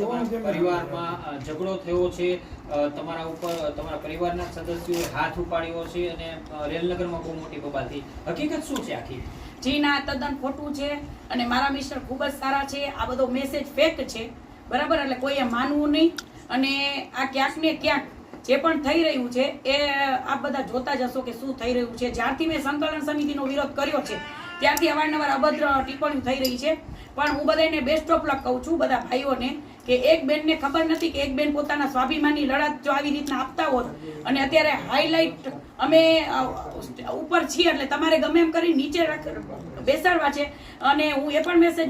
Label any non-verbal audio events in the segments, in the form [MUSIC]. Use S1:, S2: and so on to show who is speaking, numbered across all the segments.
S1: કેમ
S2: પરિવારમાં ઝઘડો થયો છે તમારા ઉપર તમારા પરિવારના સદસ્યોએ હાથ ઉપાડ્યો છે અને રેલનગરમાં બહુ મોટી બબાલ હકીકત શું છે આખી?
S3: જી ના તદ્દન ખોટું છે અને મારા મિસ્ટર ખૂબ જ સારા છે. આ બધો મેસેજ ફેક છે. બરાબર? એટલે કોઈએ માનવું નહીં. અને આ ક્યાંક ને ક્યાંક જે પણ થઈ રહ્યું છે એ આપ બધા જોતા જ હશો કે શું થઈ રહ્યું છે. જ્યારથી મેં સંકલન સમિતિનો વિરોધ કર્યો છે ત્યારથી અવારનવાર અભદ્ર ટિપ્પણીઓ થઈ રહી છે. પણ હું બધાને બેસ્ટ ઓફ લક કહું છું બધા ભાઈઓને કે એક બેનને ખબર નથી કે એક બેન પોતાના સ્વાભિમાનની લડત જો આવી રીતના આપતા હોત અને અત્યારે હાઇલાઇટ અમે ઉપર છીએ એટલે તમારે ગમે એમ કરી નીચે બેસાડવા છે. અને હું એ પણ મેસેજ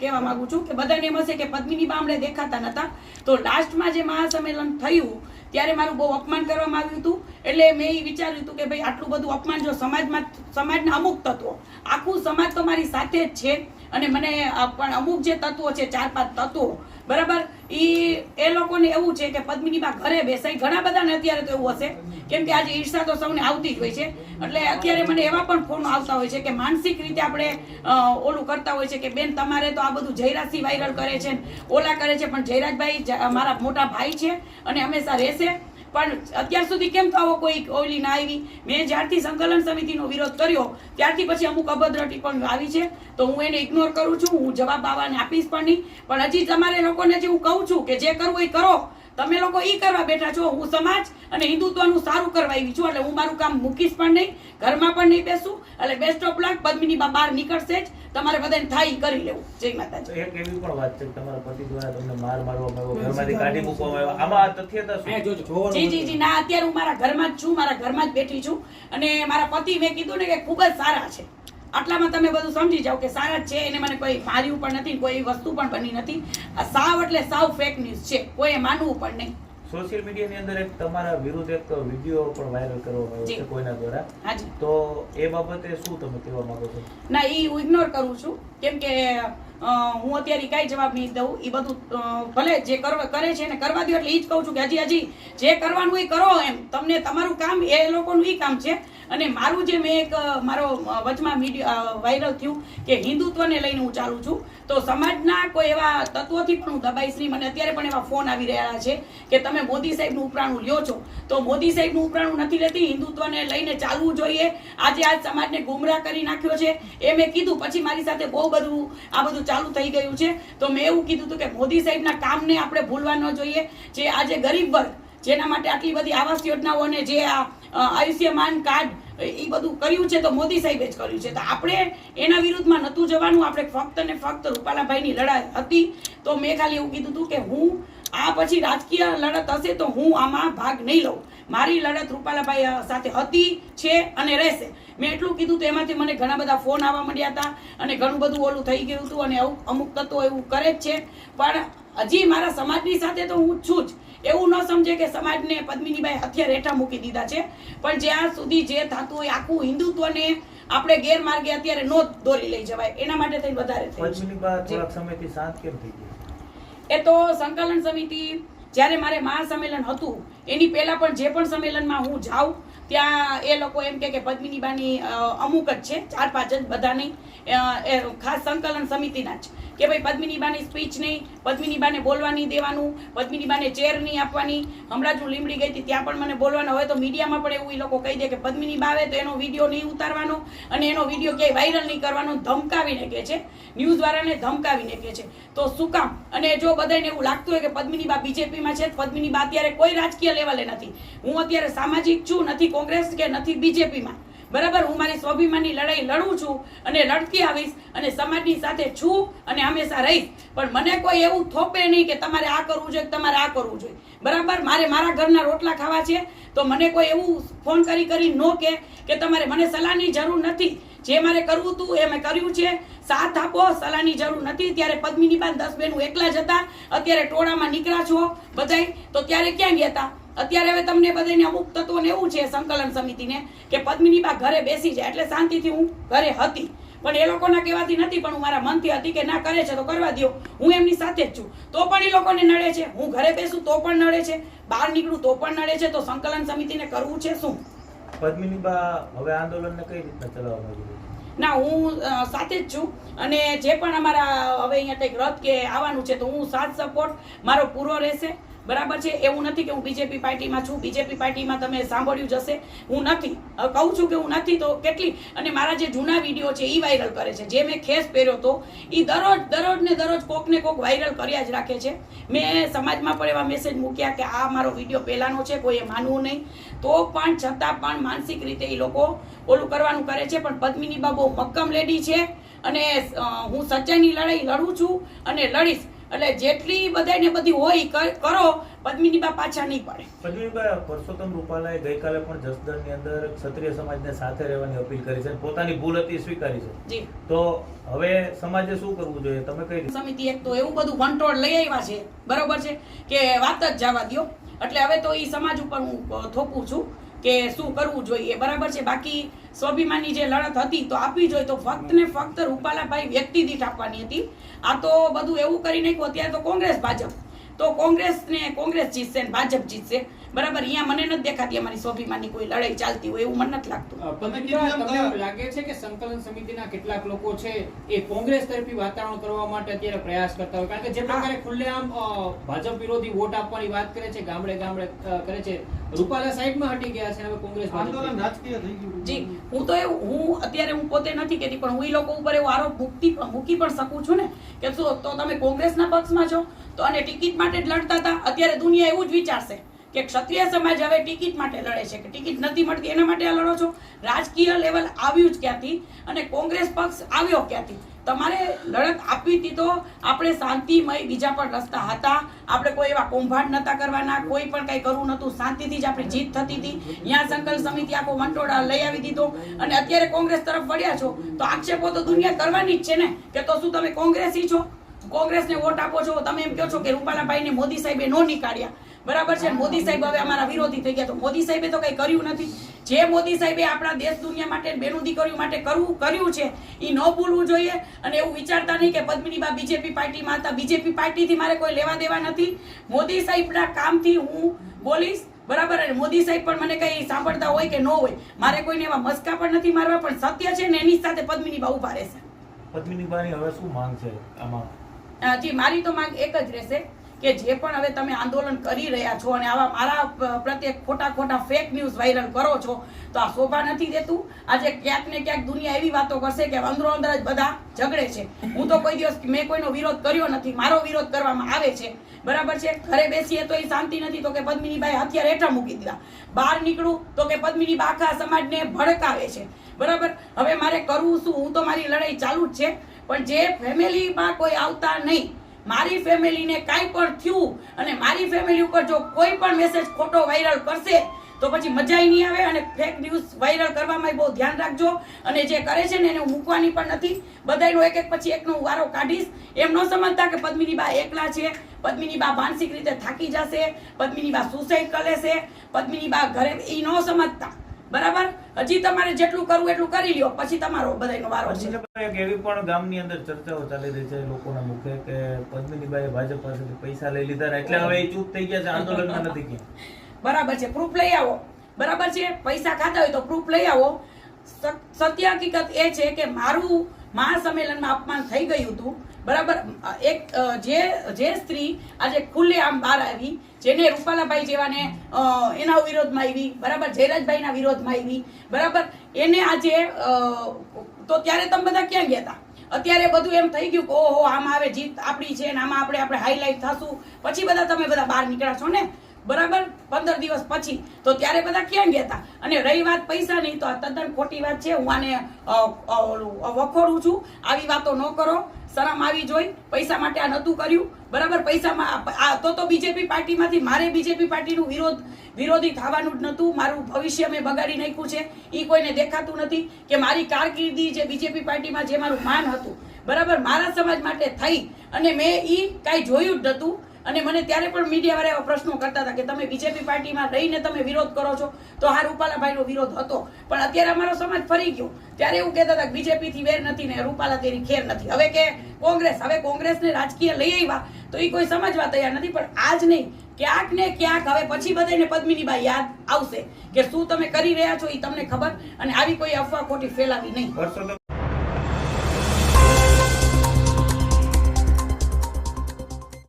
S3: કહેવા માંગુ છું કે બધાને એમ હશે કે પદ્મિની બામડે દેખાતા નતા. તો લાસ્ટમાં જે મહાસંમેલન થયું, ત્યારે મારું બહુ અપમાન કરવામાં આવ્યું હતું. એટલે મેં એ વિચાર્યું હતું કે ભાઈ આટલું બધું અપમાન જો સમાજમાં, સમાજના અમુક તત્વો, આખું સમાજ તો મારી સાથે જ છે. અને મને પણ અમુક જે તત્વો છે, ચાર પાંચ તત્વો બરાબર? ઈ એ લોકોને એવું છે કે પદ્મિનીમાં ઘરે બેસાય. ઘણા બધાને અત્યારે તો એવું હશે. કેમ કે આજે ઈર્ષા તો સૌને આવતી જ હોય છે. એટલે અત્યારે મને એવા પણ ફોન આવતા હોય છે કે માનસિક રીતે આપણે ઓલું કરતા હોય છે કે બેન તમારે તો આ બધું જયરાજસિંહ વાયરલ કરે છે ઓલા કરે છે, પણ જયરાજભાઈ મારા મોટા ભાઈ છે અને હંમેશા રહેશે. પણ અત્યાર સુધી કેમ તો આવો કોઈ ઓલી ના આવી? મેં જ્યારથી સંકલન સમિતિનો વિરોધ કર્યો, ત્યારથી પછી અમુક અભદ્ર પણ આવી છે. તો હું એને ઇગ્નોર કરું છું, હું જવાબ આવવાને આપીશ પણ નહીં. પણ હજી તમારે લોકોને જે હું કહું છું કે જે કરવું એ કરો. તમે લોકો ઈ કરવા બેઠા છો હું સમાજ અને હિન્દુત્વનું સારું કરવા આવી છું એટલે હું મારું કામ મૂકીશ પણ નહીં ઘરમાં પણ નહીં બેસું એટલે બેસ્ટ ઓફ લક પદ્મિની બહાર નીકળશે જ તમારે બધાને થાય કરી લેવું. જય માતાજી.
S4: એક એવી પણ વાત છે તમારા પતિ દ્વારા તમને માર મારવામાં આવ્યો ઘરમાંથી કાઢી મૂકવામાં આવ્યો. આમાં તથ્યતા શું?
S3: જી જી ના અત્યારે હું મારા ઘરમાં જ છું મારા ઘરમાં જ બેઠી છું અને મારા પતિ મેં કીધું ને કે ખૂબ જ સારા છે. આટલામાં તમે બધું સમજી જાઓ કે સારા છે એને મને કોઈ માર્યું પણ નથી કોઈ વસ્તુ પણ બની નથી. આ સાવ એટલે સાવ ફેક ન્યૂઝ છે કોઈએ માનવું પણ નહીં.
S4: સોશિયલ મીડિયાની અંદર એક તમારા વિરુદ્ધ એક વીડિયો પણ વાયરલ કરવામાં આવ્યો છે કોઈના દ્વારા. તો એ બાબતે શું તમે કહેવા માંગો છો?
S3: ના એ હું ઇગ્નોર કરું છું. કેમ કે હું અત્યારે કાંઈ જવાબ નહીં દઉં. એ બધું ભલે જે કરે છે ને કરવા દો એટલે એ જ કહું છું કે હજી હજી જે કરવાનું એ કરો એમ. તમને તમારું કામ એ લોકોનું એ કામ છે. અને મારું જે મેં એક મારો વચમાં મીડિયા વાયરલ થયું કે હિન્દુત્વને લઈને હું ચાલું છું, તો સમાજના કોઈ એવા તત્વોથી પણ હું દબાઈશ નહીં. મને અત્યારે પણ એવા ફોન આવી રહ્યા છે કે તમે મોદી સાહેબનું ઉપરાણું લ્યો છો. તો મોદી સાહેબનું ઉપરાણું નથી લેતી, હિન્દુત્વને લઈને ચાલવું જોઈએ. આજે આ સમાજને ગુમરાહ કરી નાખ્યો છે. એ મેં કીધું, પછી મારી સાથે બહુ બધું, આ બધું ચાલુ થઈ ગયું છે. તો મેં એવું કીધું હતું કે મોદી સાહેબના કામને આપણે ભૂલવા ન જોઈએ. જે આજે ગરીબ વર્ગ જેના માટે આટલી બધી આવાસ યોજનાઓ અને જે આ આયુષ્યમાન કાર્ડ એ બધું કર્યું છે, તો મોદી સાહેબે જ કર્યું છે. તો આપણે એના વિરુદ્ધમાં નહોતું જવાનું, આપણે ફક્ત ને ફક્ત રૂપાલાભાઈની લડાઈ હતી. તો મેં ખાલી એવું કીધું હતું કે હું, આ પછી રાજકીય લડત હશે તો હું આમાં ભાગ નહીં લઉં. મારી લડત રૂપાલાભાઈ સાથે હતી, છે અને રહેશે. મેં એટલું કીધું તો એમાંથી મને ઘણા બધા ફોન આવવા માંડ્યા હતા અને ઘણું બધું ઓલું થઈ ગયું હતું અને અમુક તત્વો એવું કરે જ છે. પણ હજી મારા સમાજની સાથે તો હું છું જ. એવું ન સમજે કે સમાજને પદ્મિનીબાઈ હથિયાર હેઠા મૂકી દીધા છે. પણ જ્યાં સુધી જે થતું હોય આખું હિન્દુત્વને આપણે ગેરમાર્ગે અત્યારે નો દોરી લઈ જવાય એના માટે થઈને વધારે
S4: શાંત કેમ થઈ ગઈ
S3: એ તો સંકલન સમિતિ જ્યારે મારે મહાસંમેલન હતું એની પહેલાં પણ જે પણ સંમેલનમાં હું જાઉં ત્યાં એ લોકો એમ કે કે પદ્મિની બાની અમુક જ છે ચાર પાંચ જ બધા નહીં એ ખાસ સંકલન સમિતિના જ. કે ભાઈ પદ્મિની બાની સ્પીચ નહીં, પદ્મિનીબાને બોલવા નહીં દેવાનું પદ્મિની બાને ચેર નહીં આપવાની. હમણાં જ હું લીમડી ગઈ હતી, ત્યાં પણ મને બોલવાના. હોય તો મીડિયામાં પણ એવું એ લોકો કહી દે કે પદ્મિની બા આવે તો એનો વીડિયો નહીં ઉતારવાનો અને એનો વીડિયો ક્યાંય વાયરલ નહીં કરવાનો, ધમકાવીને કહે છે. ન્યૂઝ વાળાને ધમકાવીને કહે છે. તો શું કામ? અને જો બધાને એવું લાગતું હોય કે પદ્મિની બા બીજેપીમાં છે, પદ્મિનીબા અત્યારે કોઈ રાજકીય લેવલે નથી. હું અત્યારે સામાજિક છું, નથી કોંગ્રેસ કે નથી બીજેપીમાં. બરાબર? હું મારી સ્વાભિમાનની લડાઈ લડું છું અને લડતી આવીશ અને સમાજની સાથે છું અને હંમેશા રહીશ. પણ મને કોઈ એવું થોપે નહીં કે તમારે આ કરવું જોઈએ તમારે આ કરવું જોઈએ. બરાબર? મારે મારા ઘરના રોટલા ખાવા છે, તો મને કોઈ એવું ફોન કરી કરી નો કે કે તમારે મને સલાહની જરૂર નથી. જે મારે કરવું હતું એ મેં કર્યું છે. સાથ આપો, સલાહની જરૂર નથી. ત્યારે પદ્મિની બાન દસ બેનું એકલા જ હતા. અત્યારે ટોળામાં નીકળ્યા છો બધાય. તો ત્યારે ક્યાં ગયા હતા અત્યારે હવે તમને બધાને અમુક તત્વોને એવું છે સંકલન સમિતિને કે પદ્મિની બા ઘરે બેસી જાય એટલે શાંતિથી હું ઘરે હતી. પણ એ લોકોના કહેવાથી નથી પણ હું મારા મનથી હતી કે ના કરે છે તો કરવા દો હું એમની સાથે જ છું. તો પણ એ લોકોને નડે છે. હું ઘરે બેસું તો પણ નડે છે. બહાર નીકળું તો પણ નડે છે. તો સંકલન સમિતિને કરવું છે શું?
S4: પદ્મિની બા હવે આંદોલનને કઈ રીતના ચલાવવા માંગી
S3: ના હું સાથે જ છું. અને જે પણ અમારા હવે અહીંયા કંઈક રથ કે આવવાનું છે તો હું સાથ સપોર્ટ મારો પૂરો રહેશે. બરાબર છે? એવું નથી કે હું બીજેપી પાર્ટીમાં છું બીજેપી પાર્ટીમાં તમે સાંભળ્યું જશે હું નથી. કહું છું કે હું નથી તો કેટલી? અને મારા જે જૂના વીડિયો છે એ વાયરલ કરે છે. જે મેં ખેસ પહેર્યો હતો એ દરરોજ દરરોજ ને દરરોજ કોક ને કોક વાયરલ કર્યા જ રાખે છે. મેં સમાજમાં પણ એવા મેસેજ મૂક્યા કે આ મારો વીડિયો પહેલાંનો છે, કોઈએ માનવું નહીં. તો પણ છતાં પણ માનસિક રીતે એ લોકો ઓલું કરવાનું કરે છે. પણ પદ્મિની બાબુ મક્કમ લેડી છે. અને હું સચ્ચાઈની લડાઈ લડું છું અને લડીશ. એટલે જેટલી બધાને બધી હોય કરો પદ્મિની બા પાછા નહીં પડે.
S4: પદ્મિનીબા પરસોત્તમ રૂપાલાએ ગઈકાલે પણ જસદણની અંદર ક્ષત્રિય સમાજને સાથે રહેવાની અપીલ કરી છે પોતાની ભૂલ હતી સ્વીકારી છે.
S3: જી.
S4: તો હવે સમાજે શું કરવું જોઈએ? તમે કઈ
S3: સમિતિ એક તો એવું બધું વંટોળ લઈ આવ્યા છે બરોબર છે કે વાત જ જવા દ્યો. એટલે હવે તો એ સમાજ ઉપર હું થોપું છું કે શું કરવું જોઈએ? બરાબર છે? બાકી સ્વાભિમાની જે લડત હતી તો આપવી જોઈએ. તો ફક્ત ને ફક્ત રૂપાલાભાઈ વ્યક્તિ દીઠ આપવાની હતી. આ તો બધું એવું કરી નાખ્યું. અત્યારે તો કોંગ્રેસ ભાજપ. તો કોંગ્રેસ ને કોંગ્રેસ જીતશે ને ભાજપ જીતશે. બરાબર? અહીંયા મને નથી દેખાતી અમારી સ્વાભિમાની કોઈ લડાઈ ચાલતી હોય એવું મને નથી લાગતું.
S2: લાગે છે કે સંકલન સમિતિના કેટલાક લોકો છે એ કોંગ્રેસ તરફી વાતાવરણ કરવા માટે અત્યારે પ્રયાસ કરતા હોય? કારણ કે જે પ્રકારે ખુલ્લેઆમ ભાજપ વિરોધી વોટ આપવાની વાત કરે છે ગામડે ગામડે કરે છે. રૂપાલા સાઈડમાં હટી ગયા છે હવે કોંગ્રેસ
S1: આંદોલન રાજકીય થઈ ગયું.
S3: જી હું તો એવું હું અત્યારે હું પોતે નથી કહેતી પણ હું એ લોકો ઉપર એવો આરોપ મૂકતી મૂકી પણ શકું છું ને કે શું તો તમે કોંગ્રેસના પક્ષમાં છો તો અને ટિકિટ માટે જ લડતા હતા અત્યારે દુનિયા એવું જ વિચારશે કે ક્ષત્રિય સમાજ હવે ટિકિટ માટે લડે છે કે ટિકિટ નથી મળતી એના માટે આ લડો છો? રાજકીય લેવલ આવ્યું જ ક્યાંથી? અને કોંગ્રેસ પક્ષ આવ્યો ક્યાંથી? તમારે લડત આપવી હતી તો આપણે શાંતિમય બીજા પણ રસ્તા હતા. આપણે કોઈ એવા કૌભાંડ નતા કરવાના, કોઈ પણ કંઈ કરવું નતું શાંતિથી જ આપણી જીત થતી હતી. ત્યાં સંકલ્પ સમિતિ આખો વંટોળા લઈ આવી દીધો. અને અત્યારે કોંગ્રેસ તરફ વળ્યા છો, તો આક્ષેપો તો દુનિયા કરવાની જ છે ને, કે તો શું તમે કોંગ્રેસી છો? કોંગ્રેસને વોટ આપો છો? તમે એમ કહો છો કે રૂપાલાભાઈને મોદી સાહેબે નો નીકાળ્યા. બરાબર છે? મોદી સાહેબ હવે અમારા વિરોધી થઈ ગયા. તો મોદી સાહેબે તો કંઈ કર્યું નથી. જે મોદી સાહેબે આપણા દેશ દુનિયા માટે બેનું દીકરીઓ માટે કરવું કર્યું છે એ ન ભૂલવું જોઈએ. અને એવું વિચારતા નહીં કે પદ્મિનીબા બીજેપી પાર્ટીમાં હતા. બીજેપી પાર્ટીથી મારે કોઈ લેવા દેવા નથી. મોદી સાહેબના કામથી હું બોલીશ. બરાબર? અને મોદી સાહેબ પણ મને કંઈ સાંભળતા હોય કે ન હોય મારે કોઈને એવા મસ્કા પણ નથી મારવા પણ સત્ય છે ને એની સાથે પદ્મિની બા ઊભા રહેશે.
S4: પદ્મિનીબાની હવે શું માંગ છે આમાં
S3: જી મારી તો માંગ એક જ રહેશે. કે જે પણ હવે તમે આંદોલન કરી રહ્યા છો અને આવા મારા પ્રત્યે ખોટા ખોટા ફેક ન્યૂઝ વાયરલ કરો છો, તો આ શોભા નથી દેતું. આજે ક્યાંક ને ક્યાંક દુનિયા એવી વાતો કરશે કે અંદરો અંદર જ બધા ઝઘડે છે. હું તો કોઈ દિવસ મેં કોઈનો વિરોધ કર્યો નથી, મારો વિરોધ કરવામાં આવે છે. બરાબર છે? ઘરે બેસીએ તો એ શાંતિ નથી, તો કે પદ્મિનીભાઈ હથિયાર હેઠા મૂકી દીધા. બહાર નીકળું તો કે પદ્મિની બાખા સમાજને ભડકાવે છે. બરાબર? હવે મારે કરવું શું? હું તો મારી લડાઈ ચાલુ જ છે. પણ જે ફેમિલીમાં કોઈ આવતા નહીં મારી ફેમિલીને કાંઈ પણ થયું અને મારી ફેમિલી ઉપર જો કોઈ પણ મેસેજ ખોટો વાયરલ કરશે, તો પછી મજાય નહીં આવે અને ફેક ન્યૂઝ વાયરલ કરવામાં બહુ ધ્યાન રાખજો. અને જે કરે છે ને એને મૂકવાની પણ નથી. બધાનો એક એક પછી એકનો વારો કાઢીશ. એમ ન સમજતા કે પદ્મિની બા એકલા છે, પદ્મિની બા માનસિક રીતે થાકી જશે, પદ્મિની બા સુસાઇડ કરે છે, પદ્મિની બા ઘરે એ ન સમજતા. બરાબર? હજી તમારે જેટલું કરવું એટલું કરી લ્યો પછી તમારો બધાનો વારો છે.
S4: એક એવી પણ ગામની અંદર ચર્ચાઓ ચાલી રહી છે લોકોના મુખે કે પદ્મિનીબાઈએ ભાજપ પાસેથી પૈસા લઈ લીધા એટલે હવે એ ચૂપ થઈ ગયા છે આંદોલનમાં નથી ગયા. [LAUGHS]
S3: બરાબર છે પ્રૂફ લઈ આવો. બરાબર છે પૈસા ખાતા હોય તો પ્રૂફ લઈ આવો. સત્ય હકીકત એ છે કે મારું મહાસંમેલનમાં અપમાન થઈ ગયું હતું. બરાબર? એક જે જે સ્ત્રી આજે ખુલ્લે આમ બહાર આવી, જેને રૂપાલાભાઈ જેવાને એના વિરોધમાં આવી, બરાબર? જયરાજભાઈના વિરોધમાં આવી, બરાબર? એને આજે તો ત્યારે તમે બધા ક્યાં ગયા હતા અત્યારે બધું એમ થઈ ગયું કે, ઓહો, આમાં આવે જીત આપણી છે ને આમાં આપણે આપણે હાઈલાઈટ થશું. પછી બધા તમે બધા બહાર નીકળ્યા છો ને? બરાબર? પંદર દિવસ પછી. તો ત્યારે બધા ક્યાં ગયા હતા અને રહી વાત પૈસાની તો આ તદ્દન ખોટી વાત છે. હું આને વખોડું છું. આવી વાતો ન કરો. શરમ આવી જોઈ. પૈસા માટે આ નહોતું કર્યું. બરાબર? પૈસામાં આ તો તો બીજેપી પાર્ટીમાંથી મારે બીજેપી પાર્ટીનું વિરોધ, વિરોધી થવાનું જ નહોતું. મારું ભવિષ્ય મેં બગાડી નાખ્યું છે. એ કોઈને દેખાતું નથી કે મારી કારકિર્દી જે બીજેપી પાર્ટીમાં જે મારું માન હતું. બરાબર? મારા સમાજ માટે થઈ. અને મેં એ કાંઈ જોયું જ નહોતું. અને મને ત્યારે પણ મીડિયાવાળા એવા પ્રશ્નો કરતા હતા કે તમે બીજેપી પાર્ટીમાં રહીને તમે વિરોધ કરો છો, તો હા રૂપાલાભાઈનો વિરોધ હતો. પણ અત્યારે અમારો સમાજ ફરી ગયો. ત્યારે એવું કહેતા હતા કે બીજેપી થી વેર નથી ને રૂપાલા તેની ખેર નથી. હવે કે કોંગ્રેસ, હવે કોંગ્રેસને રાજકીય લઈ આવ્યા, તો એ કોઈ સમજવા તૈયાર નથી. પણ આજ નહીં, ક્યાંક ને ક્યાંક હવે પછી બધાને પદ્મિનીબા યાદ આવશે કે શું તમે કરી રહ્યા છો એ તમને ખબર? અને આવી કોઈ અફવા ખોટી ફેલાવી નહીં.